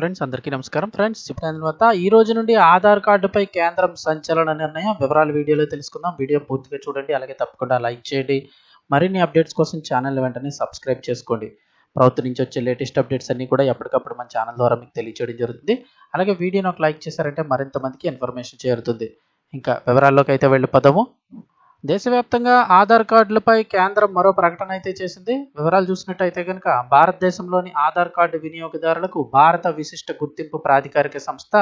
Friends అందరికీ నమస్కారం. Friends ఇప్పుడు తర్వాత ఈ రోజు నుండి ఆధార్ కార్డుపై కేంద్రం సంచలన నిర్ణయం. వివరాలు వీడియోలో తెలుసుకుందాం. వీడియో పూర్తిగా చూడండి. అలాగే తప్పకుండా లైక్ చేయండి. మరిన్ని అప్డేట్స్ కోసం ఛానల్ వెంటనే సబ్స్క్రైబ్ చేసుకోండి. ప్రభుత్వం నుంచి వచ్చే లేటెస్ట్ అప్డేట్స్ అన్నీ కూడా ఎప్పటికప్పుడు మన ఛానల్ ద్వారా మీకు తెలియచేయడం జరుగుతుంది. అలాగే వీడియోని ఒక లైక్ చేశారంటే మరింత మందికి ఇన్ఫర్మేషన్ చేరుతుంది. ఇంకా వివరాల్లోకి అయితే వెళ్ళిపోదాము. దేశవ్యాప్తంగా ఆధార్ కార్డులపై కేంద్రం మరో ప్రకటన అయితే చేసింది. వివరాలు చూసినట్టయితే కనుక భారతదేశంలోని ఆధార్ కార్డు వినియోగదారులకు భారత విశిష్ట గుర్తింపు ప్రాధికారిక సంస్థ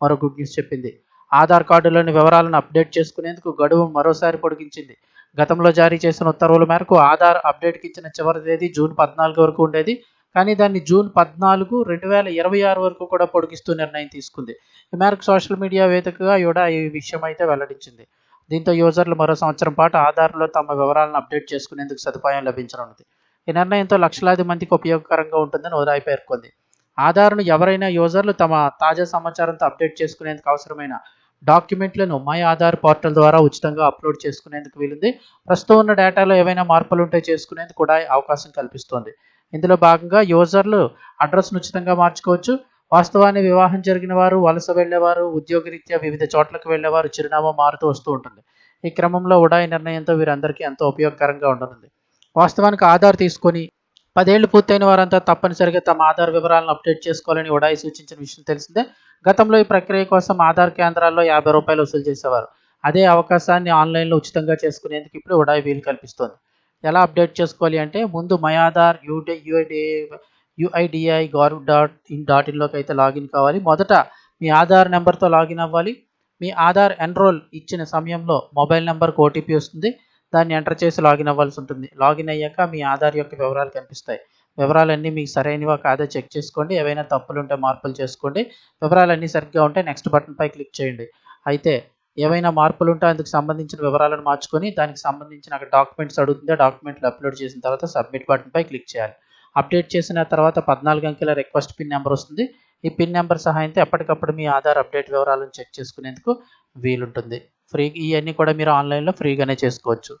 మరో గుడ్ న్యూస్ చెప్పింది. ఆధార్ కార్డులోని వివరాలను అప్డేట్ చేసుకునేందుకు గడువు మరోసారి పొడిగించింది. గతంలో జారీ చేసిన ఉత్తర్వుల మేరకు ఆధార్ అప్డేట్కి ఇచ్చిన చివరి తేదీ జూన్ పద్నాలుగు వరకు ఉండేది. కానీ దాన్ని జూన్ పద్నాలుగు రెండు వేల ఇరవై ఆరు వరకు కూడా పొడిగిస్తూ నిర్ణయం తీసుకుంది. ఈ మేరకు సోషల్ మీడియా వేదికగా కూడా ఈ విషయం అయితే వెల్లడించింది. దీంతో యూజర్లు మరో సంవత్సరం పాటు ఆధార్లో తమ వివరాలను అప్డేట్ చేసుకునేందుకు సదుపాయం లభించనున్నది ఈ నిర్ణయంతో లక్షలాది మందికి ఉపయోగకరంగా ఉంటుందని ఉదాయ్ పేర్కొంది. ఆధార్ను ఎవరైనా యూజర్లు తమ తాజా సమాచారంతో అప్డేట్ చేసుకునేందుకు అవసరమైన డాక్యుమెంట్లను మై ఆధార్ పోర్టల్ ద్వారా ఉచితంగా అప్లోడ్ చేసుకునేందుకు వీలుంది. ప్రస్తుతం ఉన్న డేటాలో ఏవైనా మార్పులు ఉంటే చేసుకునేందుకు కూడా అవకాశం కల్పిస్తోంది. ఇందులో భాగంగా యూజర్లు అడ్రస్ను ఉచితంగా మార్చుకోవచ్చు. వాస్తవాన్ని వివాహం జరిగిన వారు వలస వెళ్ళేవారు ఉద్యోగరీత్యా వివిధ చోట్లకు వెళ్ళేవారు చిరునామా మారుతూ వస్తూ ఉంటుంది. ఈ క్రమంలో ఉడాయి నిర్ణయంతో వీరందరికీ ఎంతో ఉపయోగకరంగా ఉండనుంది. వాస్తవానికి ఆధార్ తీసుకొని పదేళ్ళు పూర్తయిన వారంతా తప్పనిసరిగా తమ ఆధార్ వివరాలను అప్డేట్ చేసుకోవాలని ఉడాయి సూచించిన విషయం తెలిసిందే. గతంలో ఈ ప్రక్రియ కోసం ఆధార్ కేంద్రాల్లో యాభై రూపాయలు వసూలు చేసేవారు. అదే అవకాశాన్ని ఆన్లైన్లో ఉచితంగా చేసుకునేందుకు ఇప్పుడు ఉడాయి వీలు కల్పిస్తోంది. ఎలా అప్డేట్ చేసుకోవాలి అంటే ముందు my Aadhaar యూడే UID UIDAI gov dot in dot ఇన్లోకి అయితే లాగిన్ కావాలి. మొదట మీ ఆధార్ నెంబర్తో లాగిన్ అవ్వాలి. మీ ఆధార్ ఎన్రోల్ ఇచ్చిన సమయంలో మొబైల్ నెంబర్కి ఓటీపీ వస్తుంది. దాన్ని ఎంటర్ చేసి లాగిన్ అవ్వాల్సి ఉంటుంది. లాగిన్ అయ్యాక మీ ఆధార్ యొక్క వివరాలు కనిపిస్తాయి. వివరాలన్నీ మీకు సరైనవా కాదో చెక్ చేసుకోండి. ఏవైనా తప్పులు ఉంటే మార్పులు చేసుకోండి. వివరాలన్నీ సరిగ్గా ఉంటే నెక్స్ట్ బటన్పై క్లిక్ చేయండి. అయితే ఏవైనా మార్పులు ఉంటే అందుకు సంబంధించిన వివరాలను మార్చుకొని దానికి సంబంధించిన అక్కడ డాక్యుమెంట్స్ అడుగుతుంది డాక్యుమెంట్లు అప్లోడ్ చేసిన తర్వాత సబ్మిట్ బటన్పై క్లిక్ చేయాలి. అప్డేట్ చేసిన తర్వాత పద్నాలుగు అంకెల రిక్వెస్ట్ పిన్ నెంబర్ వస్తుంది. ఈ పిన్ నెంబర్ సహాయంతో ఎప్పటికప్పుడు మీ ఆధార్ అప్డేట్ వివరాలను చెక్ చేసుకునేందుకు వీలుంటుంది. ఫ్రీ ఇవన్నీ కూడా మీరు ఆన్లైన్లో ఫ్రీగానే చేసుకోవచ్చు.